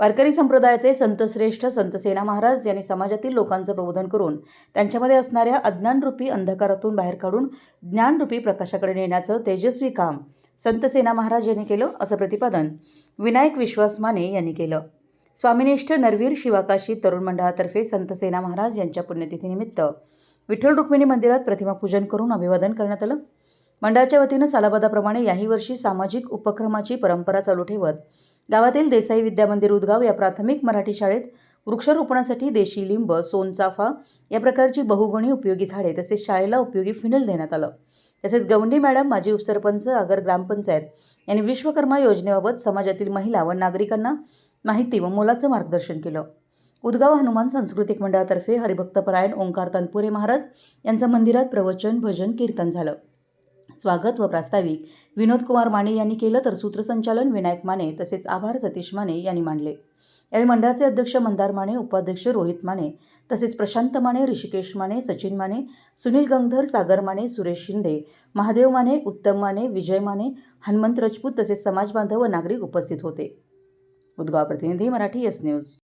वारकरी संप्रदायाचे संतश्रेष्ठ संतसेना महाराज यांनी समाजातील लोकांचं प्रबोधन करून त्यांच्यामध्ये असणाऱ्या अज्ञानरूपी अंधकारातून बाहेर काढून ज्ञानरूपी प्रकाशाकडे नेण्याचं तेजस्वी काम संतसेना महाराज यांनी केलं असं प्रतिपादन विनायक विश्वास माने यांनी केलं. स्वामिनिष्ठ नरवीर शिवाकाशी तरुण मंडळातर्फे संतसेना महाराज यांच्या पुण्यतिथीनिमित्त विठ्ठल रुक्मिणी मंदिरात प्रतिमापूजन करून अभिवादन करण्यात आलं. मंडळाच्या वतीनं सालाबादाप्रमाणे याही वर्षी सामाजिक उपक्रमाची परंपरा चालू ठेवत गावातील देसाई विद्यामंदिर उदगाव या प्राथमिक मराठी शाळेत वृक्षारोपणासाठी देशी लिंब सोनचाफा या प्रकारची बहुगुणी उपयोगी झाडे तसेच शाळेला उपयोगी फिनल देण्यात आलं. तसेच गवंडी मॅडम माजी उपसरपंच आगर ग्रामपंचायत यांनी विश्वकर्मा योजनेबाबत समाजातील महिला व नागरिकांना माहिती व मोलाचं मार्गदर्शन केलं. उदगाव हनुमान सांस्कृतिक मंडळातर्फे हरिभक्तपरायण ओंकार तनपुरे महाराज यांचं मंदिरात प्रवचन भजन कीर्तन झालं. स्वागत व प्रास्ताविक. विनोदकुमार माने यांनी केलं तर सूत्रसंचालन विनायक माने तसेच आभार सतीश माने यांनी मांडले. यावेळी मंडळाचे अध्यक्ष मंदार माने उपाध्यक्ष रोहित माने तसेच प्रशांत माने ऋषिकेश माने सचिन माने सुनील गंगधर सागर माने सुरेश शिंदे महादेव माने उत्तम माने विजय माने हनुमंत राजपूत तसेच समाज बांधव व नागरिक उपस्थित होते. उद्गाव प्रतिनिधी मराठी एस न्यूज.